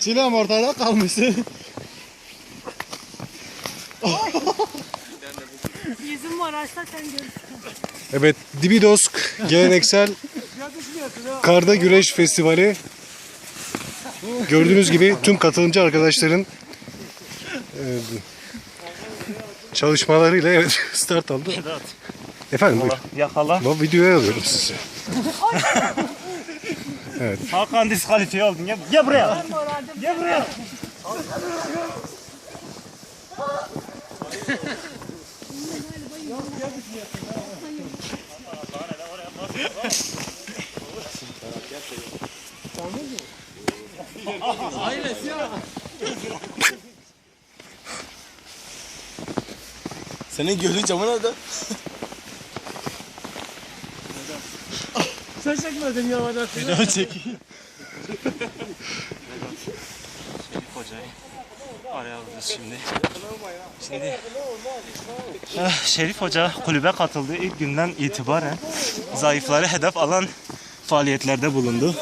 Çilem ortada kalmışsın. Yüzüm var açta sen görürsün. Evet, Dibidosk geleneksel karda güreş festivali. Gördüğünüz gibi tüm katılımcı arkadaşların e, çalışmalarıyla evet start aldı. Efendim buyur. Yakala. Bu videoya alıyorum sizi. Hakan diskalifiye oldun. Gel, gel buraya. Gel buraya. Senin gözün camı nerede? Sen çekmedin ya bana. Video çekeyim. Hocayı araya alacağız şimdi. Şimdi eh, Şerif Hoca kulübe katıldığı ilk günden itibaren zayıfları hedef alan faaliyetlerde bulundu.